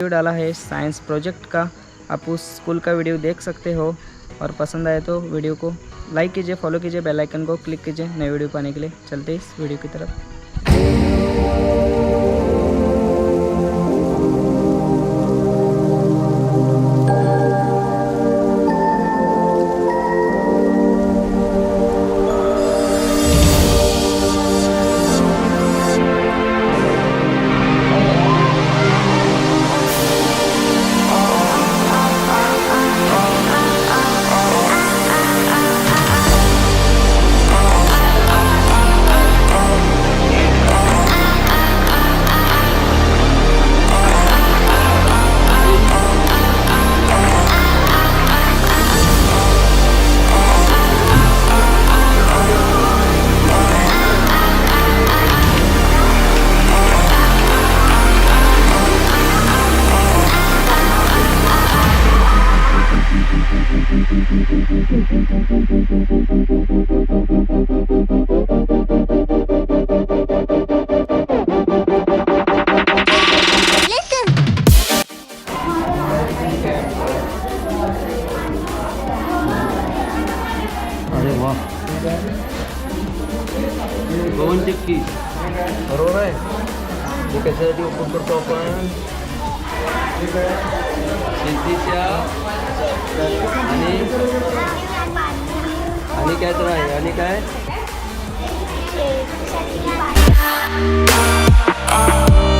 Video डाला है science project का। आप उस स्कूल का वीडियो देख सकते हो और पसंद आए तो वीडियो को लाइक कीजिए फॉलो कीजिए बेल आइकन को क्लिक कीजिए नए वीडियो पाने के लिए। चलते इस वीडियो की तरफ़। गव्हाण चक्की बरोबर आहे. हे कशासाठी ओपन करतो आपण? शेतीच्या आणि आणि काय तर आहे. आणि काय? मग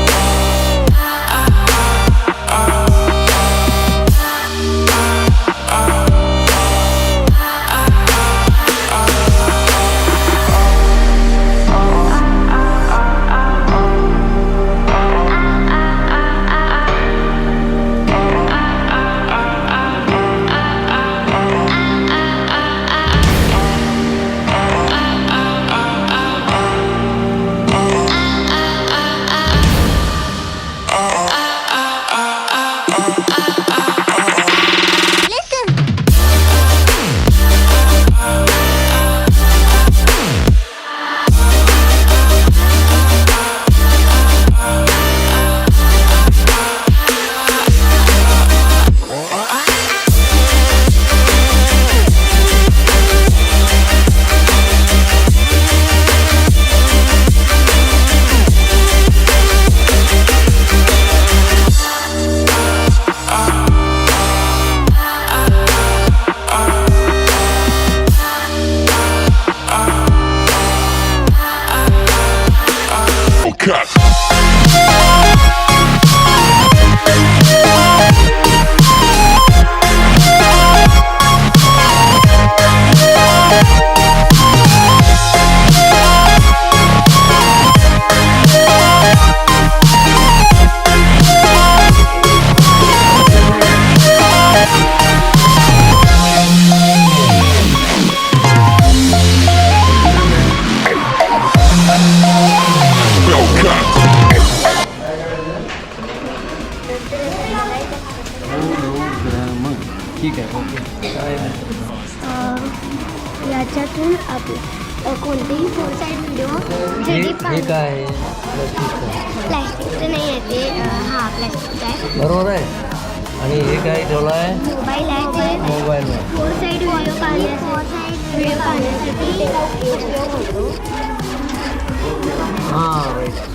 हां राईट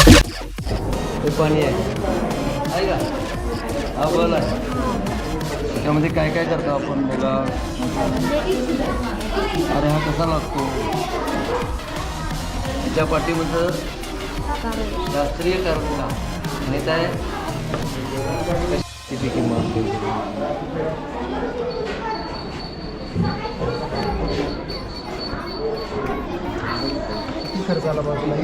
हे पाणी आहे का त्यामध्ये काय काय करतो आपण बघा अरे हा कसा लागतो? त्याच्या पाठीमध्ये शास्त्रीय कारण का आणि काय किती किंमत किती खर्च आला बाजूला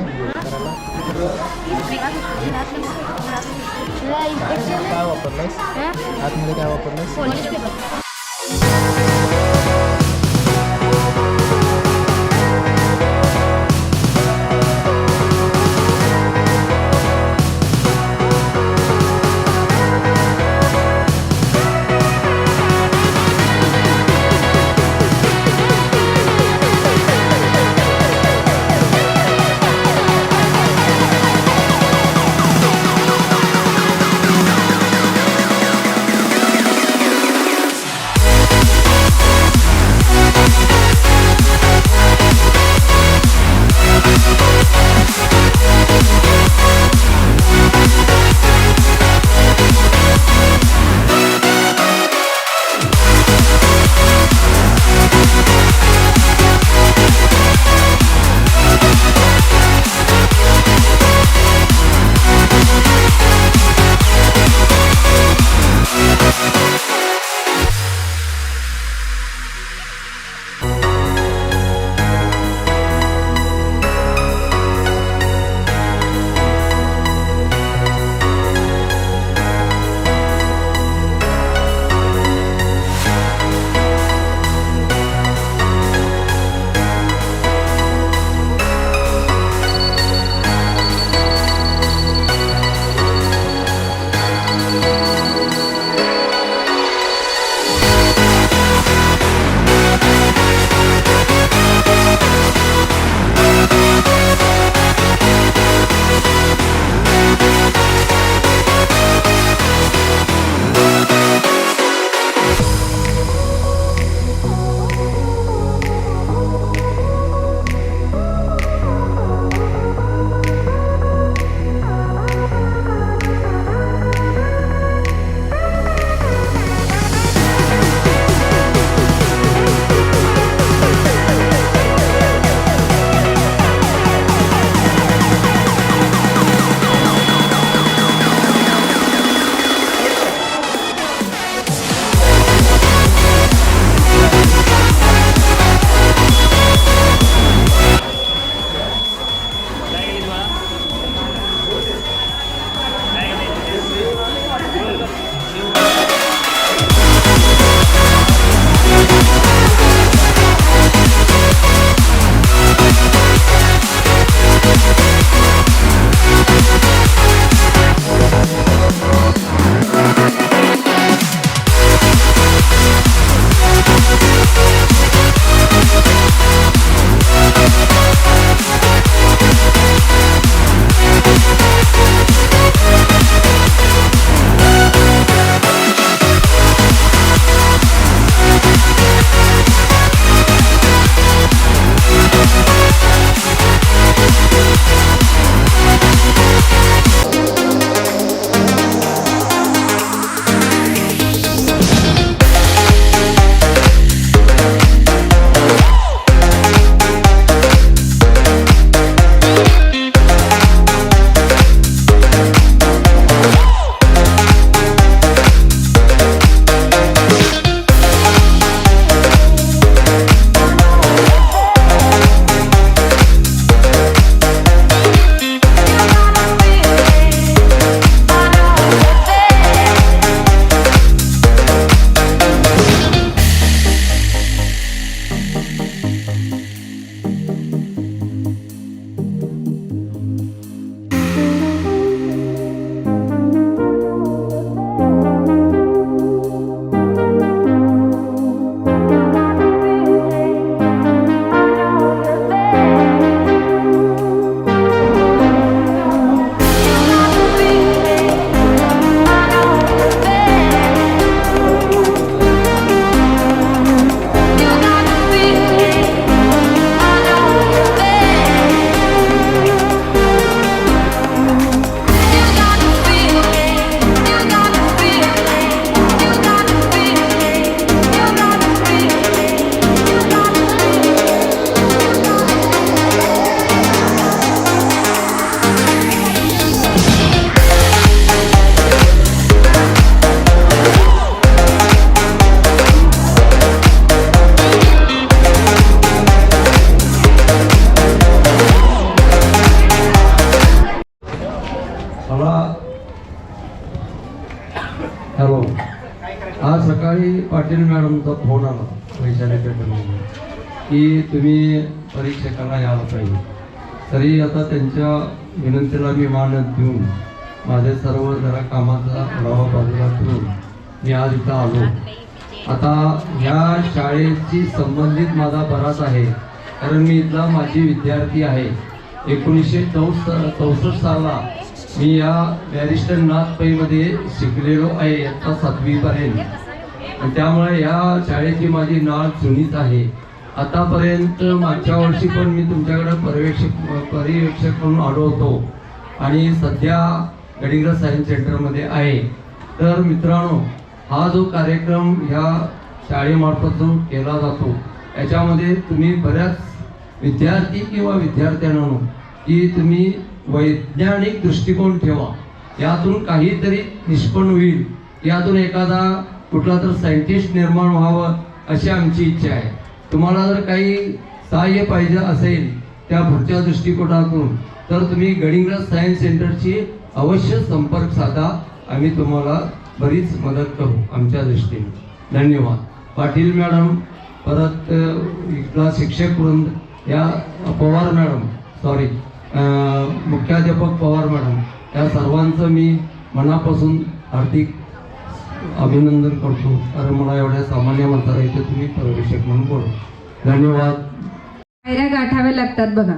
काय वापरलंयस? आतमध्ये काय वापरलंयस? पाटील मॅडमचा फोन आला वैशाली की तुम्ही परीक्षकाला यायला पाहिजे. तरी आता त्यांच्या विनंतीला मी मान देऊन माझे सर्व जरा कामाचा आढावा बाजूला ठेवून मी आज इथं आलो. आता ह्या शाळेची संबंधित माझा बराच आहे. कारण मी इथला माझी विद्यार्थी आहे. एकोणीसशे चौस चौसष्ट साला मी या बॅरिस्टर नाथपैमध्ये शिकलेलो आहे इयत्ता सातवीपर्यंत. त्यामुळे या शाळेची माझी नाळ जुनीच आहे. आतापर्यंत मागच्या वर्षी पण मी तुमच्याकडे पर्यवेक्षक पर्यवेक्षक म्हणून आलो होतो. आणि सध्या गडिंग्रज सायन्स सेंटरमध्ये आहे. तर मित्रांनो हा जो कार्यक्रम ह्या शाळेमार्फत जो केला जातो याच्यामध्ये तुम्ही बऱ्याच विद्यार्थी किंवा विद्यार्थ्यांनो की तुम्ही वैज्ञानिक दृष्टिकोन ठेवा. यातून काहीतरी निष्पन्न होईल. यातून एखादा कुठला तर सायंटिस्ट निर्माण व्हावं अशी आमची इच्छा आहे. तुम्हाला जर काही सहाय्य पाहिजे असेल त्या पुढच्या दृष्टिकोनातून तर तुम्ही गडिंग्रज सायन्स सेंटरची अवश्य संपर्क साधा. आम्ही तुम्हाला बरीच मदत करू आमच्या दृष्टीने. धन्यवाद. पाटील मॅडम परत इथला शिक्षक वृंद या पवार मॅडम सॉरी मुख्याध्यापक पवार मॅडम या सर्वांचं मी मनापासून हार्दिक अभिनंदन करतो. कारण मला एवढ्या सामान्य म्हणता इथे तुम्ही प्रवेशक म्हणून बोलू धन्यवाद. पायऱ्या गाठाव्या लागतात बघा.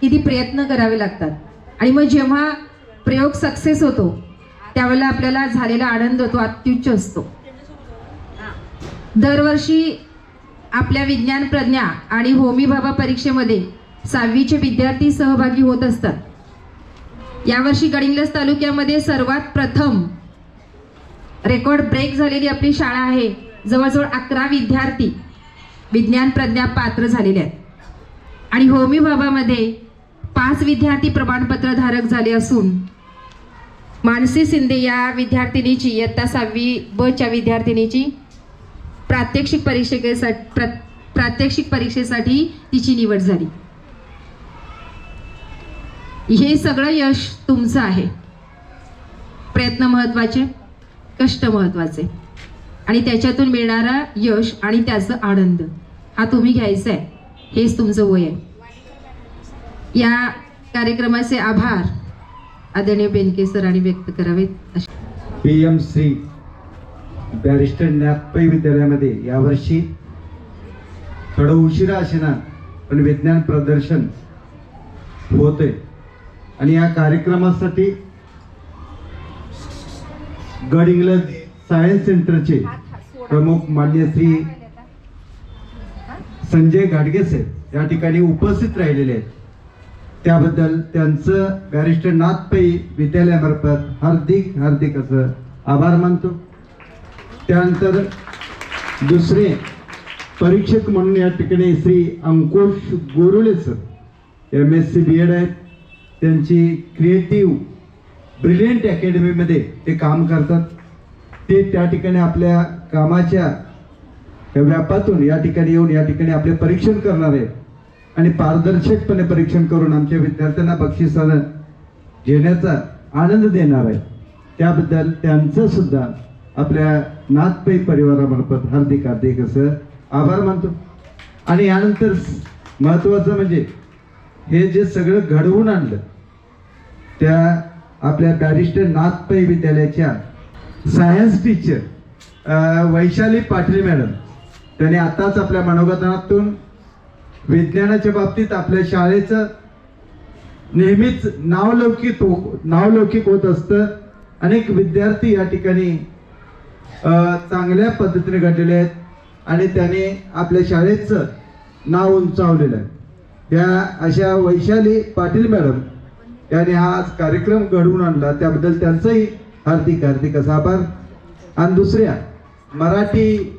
किती प्रयत्न करावे लागतात. आणि मग जेव्हा प्रयोग सक्सेस होतो त्यावेळेला आपल्याला झालेला आनंद तो अत्युच्च असतो. दरवर्षी आपल्या विज्ञान प्रज्ञा आणि होमी बाबा परीक्षेमध्ये सहावीचे विद्यार्थी सहभागी होत असतात. यावर्षी गडिंग्लस तालुक्यामध्ये सर्वात प्रथम रेकॉर्ड ब्रेक झालेली आपली शाळा आहे. जवळजवळ अकरा विद्यार्थी विज्ञान प्रज्ञा पात्र झालेले आहेत. आणि होमी बाबामध्ये पाच विद्यार्थी प्रमाणपत्र धारक झाले असून मानसी शिंदे या विद्यार्थिनीची इयत्ता सहावी ब च्या विद्यार्थिनीची प्रात्यक्षिक परीक्षेसाठी प्र प्रात्यक्षिक परीक्षेसाठी तिची निवड झाली. हे सगळं यश तुमचं आहे. प्रयत्न महत्त्वाचे. कष्ट महत्त्वाचे आणि त्याच्यातून मिळणारा यश आणि त्याचा आनंद हा तुम्ही घ्यायचा आहे. हेच तुमचं वय आहे. या कार्यक्रमाचे आभार आदरणीय बेनके सरांनी व्यक्त करावेत. P M Shri barrister Nathpai विद्यालयामध्ये यावर्षी थोडं उशिरा असेना पण विज्ञान प्रदर्शन होते आणि या कार्यक्रमासाठी गड इंग्लज सायन्स सेंटरचे प्रमुख मान्य श्री संजय घाटगे साहेब या ठिकाणी उपस्थित राहिलेले आहेत. त्याबद्दल त्यांचं बॅरिस्टर नाथ पै विद्यालयामार्फत हार्दिक हार्दिक असं आभार मानतो. त्यानंतर दुसरे परीक्षक म्हणून या ठिकाणी Shri Ankush Gorule sir M S C B Ed आहेत. त्यांची क्रिएटिव्ह ब्रिलियंट अकॅडमीमध्ये ते काम करतात. ते त्या ठिकाणी आपल्या कामाच्या व्यापातून या ठिकाणी येऊन या ठिकाणी आपले परीक्षण करणार आहेत. आणि पारदर्शकपणे परीक्षण करून आमच्या विद्यार्थ्यांना बक्षिसानं घेण्याचा आनंद देणार आहे त्याबद्दल त्यांचं सुद्धा आपल्या नाथपै परिवारामार्फत हार्दिक हार्दिक असं आभार मानतो. आणि यानंतर महत्त्वाचं म्हणजे हे जे सगळं घडवून आणलं त्या आपल्या बॅरिस्टर नाथपै विद्यालयाच्या science teacher Vaishali Patil madam. त्यांनी आताच आपल्या मनोगतनातून विज्ञानाच्या बाबतीत आपल्या शाळेचं नेहमीच नावलौकिक हो नावलौकिक होत असतं. अनेक विद्यार्थी या ठिकाणी चांगल्या पद्धतीने घडलेले आहेत आणि त्याने आपल्या शाळेचं नाव उंचावलेलं आहे. या अशा वैशाली पाटील मॅडम यांनी हा आज कार्यक्रम घडवून आणला. त्याबद्दल त्यांचंही हार्दिक हार्दिक असा आभार. आणि दुसऱ्या मराठी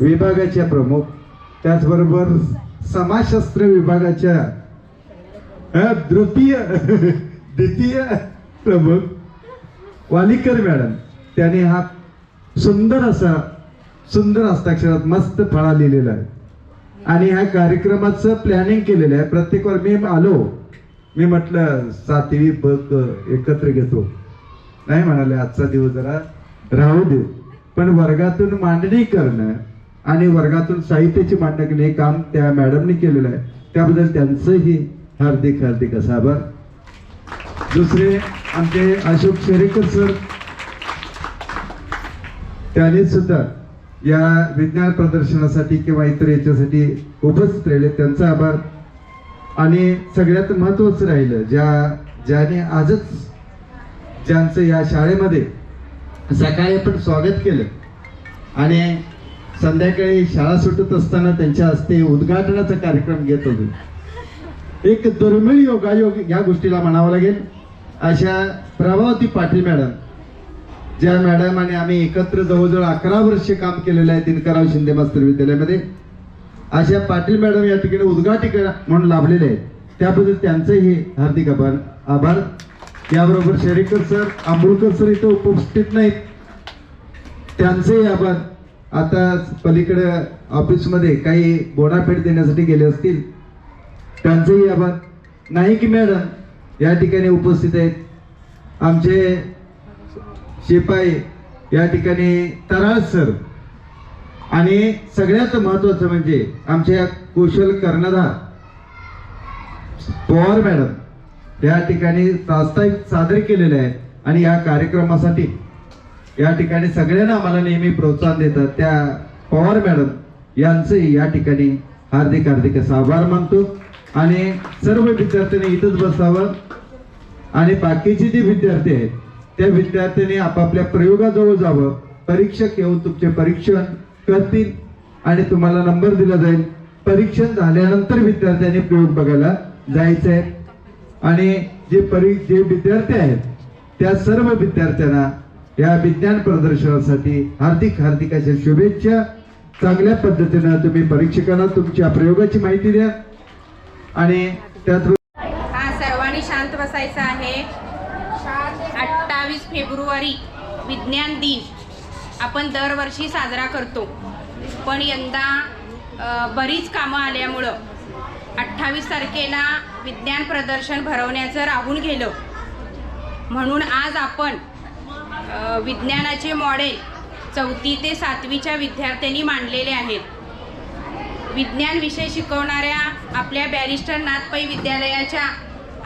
विभागाच्या प्रमुख त्याचबरोबर समाजशास्त्र विभागाच्या द्वितीय द्वितीय प्रमुख वालीकर मॅडम त्याने हा सुंदर असा सुंदर हस्ताक्षरात मस्त फळा लिहिलेला आहे. आणि ह्या कार्यक्रमाचं प्लॅनिंग केलेलं आहे. प्रत्येक वेळ मी आलो. मी म्हटलं सातवी बक एकत्र घेतो. नाही म्हणाले आजचा दिवस जरा राहू दे. पण वर्गातून मांडणी करणं आणि वर्गातून साहित्याची मांडणी करणं हे काम त्या मॅडमनी केलेलं आहे. त्याबद्दल त्यांचंही हार्दिक हार्दिक असा आभार. दुसरे आमचे अशोक शेरेकर सर त्याने सुद्धा या विज्ञान प्रदर्शनासाठी किंवा इतर याच्यासाठी उपस्थित राहिले. त्यांचा आभार. आणि सगळ्यात महत्वाचं राहिलं ज्या ज्याने आजच ज्यांचं या शाळेमध्ये सकाळी आपण स्वागत केलं आणि संध्याकाळी शाळा सुटत असताना त्यांच्या हस्ते उद्घाटनाचा कार्यक्रम घेत होतो. एक दुर्मिळ योगायोग या गोष्टीला म्हणावं लागेल. अशा प्रभावती पाटील मॅडम ज्या मॅडम आणि आम्ही एकत्र जवळजवळ अकरा वर्ष काम केलेलं आहे दिनकराव शिंदे मास्तर विद्यालयामध्ये. अशा पाटील मॅडम या ठिकाणी उद्घाटिका म्हणून लाभलेले आहेत. त्याबद्दल त्यांचंही हार्दिक आभार आभार. याबरोबर शेरेकर सर आंबुळकर सर इथं उपस्थित नाहीत. त्यांचेही आभार. आता पलीकडे ऑफिसमध्ये काही बोनाफेड देण्यासाठी गेले असतील. त्यांचेही आभार. नाही की मॅडम या ठिकाणी उपस्थित आहेत. आमचे शिपाई या ठिकाणी तराळ सर. आणि सगळ्यात महत्वाचं म्हणजे आमच्या कुशल कर्णधार पवार मॅडम या ठिकाणी प्रास्ताविक सादर केलेले आहे आणि या कार्यक्रमासाठी या ठिकाणी सगळ्यांना आम्हाला नेहमी प्रोत्साहन देतात. त्या पवार मॅडम यांचंही या ठिकाणी हार्दिक हार्दिक असा आभार मानतो. आणि सर्व विद्यार्थ्यांनी इथंच बसावं. आणि बाकीचे जे विद्यार्थी आहेत त्या विद्यार्थ्यांनी आपापल्या प्रयोगाजवळ जावं. परीक्षक येऊन तुमचे परीक्षण करतील आणि तुम्हाला नंबर दिला जाईल. परीक्षण झाल्यानंतर विद्यार्थ्यांनी प्रयोग बघायला जायचं आहे आणि जे परी जे विद्यार्थी आहेत त्या सर्व विद्यार्थ्यांना या विज्ञान प्रदर्शनासाठी हार्दिक हार्दिक अशा शुभेच्छा. चांगल्या पद्धतीनं तुम्ही परीक्षकांना तुमच्या प्रयोगाची माहिती द्या. आणि त्यात हा सर्वांनी शांत बसायचं आहे. अठ्ठावीस फेब्रुवारी विज्ञान दिन. आपण दरवर्षी साजरा करतो. पण यंदा बरीच कामं आल्यामुळं अठ्ठावीस तारखेला विज्ञान प्रदर्शन भरवण्याचं राहून गेलं. म्हणून आज आपण विज्ञानाचे मॉडेल चौथी ते सातवीच्या विद्यार्थ्यांनी मांडलेले आहेत. विज्ञान विषय शिकवणाऱ्या आपल्या बॅरिस्टर नाथपै विद्यालयाच्या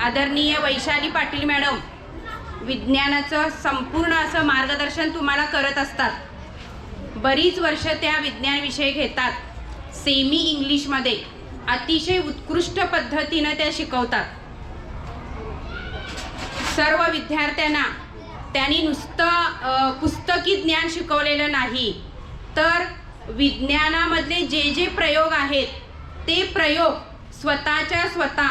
आदरणीय वैशाली पाटील मॅडम विज्ञानाचं संपूर्ण असं मार्गदर्शन तुम्हाला करत असतात. बरीच वर्ष त्या विज्ञान विषय घेतात. सेमी इंग्लिशमध्ये. अतिशय उत्कृष्ट पद्धतीनं त्या शिकवतात. सर्व विद्यार्थ्यांना त्यांनी नुसतं पुस्तकी ज्ञान शिकवलेलं नाही. तर विज्ञानामधले जे जे प्रयोग आहेत ते प्रयोग स्वतःच्या स्वतः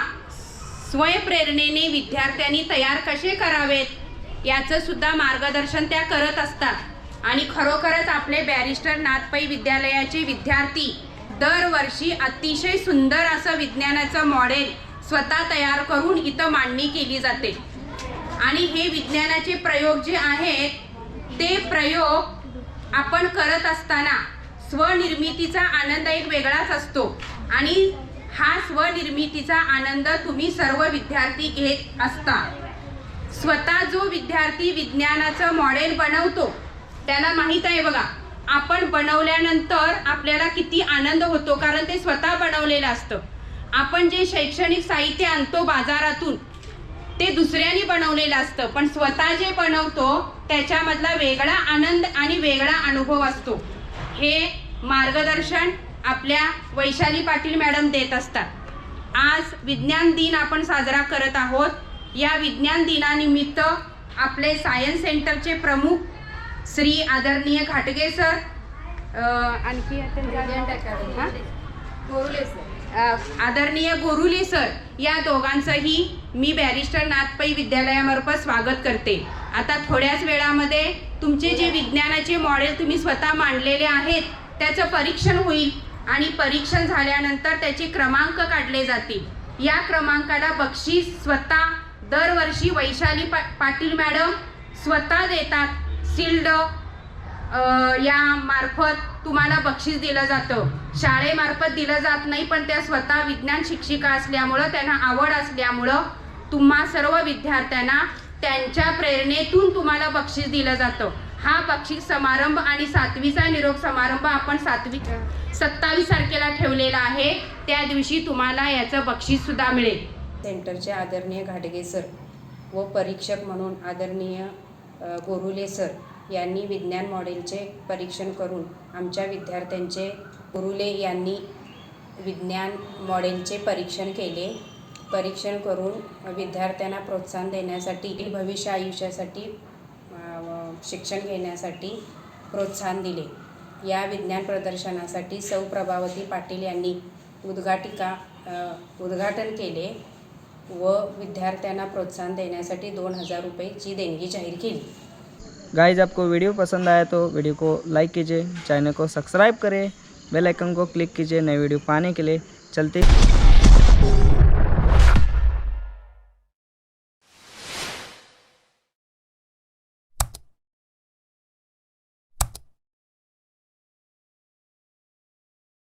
स्वयंप्रेरणेने विद्यार्थ्यांनी तयार कसे करावेत याचंसुद्धा मार्गदर्शन त्या करत असतात. आणि खरोखरच आपले बॅरिस्टर नाथपै विद्यालयाचे विद्यार्थी दरवर्षी अतिशय सुंदर असं विज्ञानाचं मॉडेल स्वतः तयार करून इथं मांडणी केली जाते. आणि हे विज्ञानाचे प्रयोग जे आहेत ते प्रयोग आपण करत असताना स्वनिर्मितीचा आनंद एक वेगळाच असतो. आणि हा स्वनिर्मितीचा आनंद तुम्ही सर्व विद्यार्थी घेत असता. स्वतः जो विद्यार्थी विज्ञानाचं मॉडेल बनवतो त्याला माहीत आहे बघा. आपण बनवल्यानंतर आपल्याला किती आनंद होतो कारण ते स्वतः बनवलेलं असतं. आपण जे शैक्षणिक साहित्य आणतो बाजारातून ते दुसऱ्याने बनवलेलं असतं. पण स्वतः जे बनवतो त्याच्यामधला वेगळा आनंद आणि वेगळा अनुभव असतो. हे मार्गदर्शन आपल्या वैशाली पाटील मॅडम देत असतात. आज विज्ञान दिन आपण साजरा करत आहोत. या विज्ञान दिनानिमित्त आपले सायन्स सेंटरचे प्रमुख श्री आदरणीय घाटगे सर. आणखी हां? आदरणीय गोरुले सर या दोघांचंही मी बॅरिस्टर नाथपै विद्यालयामार्फत स्वागत करते. आता थोड्याच वेळामध्ये तुमचे जे विज्ञानाचे मॉडेल तुम्ही स्वतः मांडलेले आहेत त्याचं परीक्षण होईल आणि परीक्षण झाल्यानंतर त्याचे क्रमांक काढले जातील. या क्रमांकाला बक्षीस स्वतः दरवर्षी वैशाली पा पाटील मॅडम स्वतः देतात. सिल्ड या मार्फत तुम्हाला बक्षीस दिलं जातं. शाळेमार्फत दिलं जात नाही पण त्या स्वतः विज्ञान शिक्षिका असल्यामुळं त्यांना आवड असल्यामुळं तुम्हा सर्व विद्यार्थ्यांना त्यांच्या प्रेरणेतून तुम्हाला बक्षीस दिलं जातं. हा बक्षीस समारंभ आणि सातवीचा निरोप समारंभ आपण सातवी सत्तावीस तारखेला ठेवलेला आहे. त्या दिवशी तुम्हाला याचं बक्षीस सुद्धा मिळेल. सेंटरचे आदरणीय घाटगे सर व परीक्षक म्हणून आदरणीय गोरुले सर यांनी विज्ञान मॉडेलचे परीक्षण करून आमच्या विद्यार्थ्यांचे गुरुले यांनी विज्ञान मॉडेलचे परीक्षण केले. परीक्षण करून विद्यार्थ्यांना प्रोत्साहन देण्यासाठी भविष्य आयुष्यासाठी शिक्षण घेण्यासाठी प्रोत्साहन दिले. या विज्ञान प्रदर्शनासाठी सौ प्रभावती पाटील यांनी उद्घाटिका उद्घाटन केले. व विद्यार्थ्यांना प्रोत्साहन देण्यासाठी दोन हजार रुपयेची देणगी जाहीर केली. गाइज आपको वीडियो पसंद आया तो वीडियो को लाइक कीजिए चैनल को सब्सक्राइब करें बेल आइकन को क्लिक कीजिए नए वीडियो पाने के लिए। चलते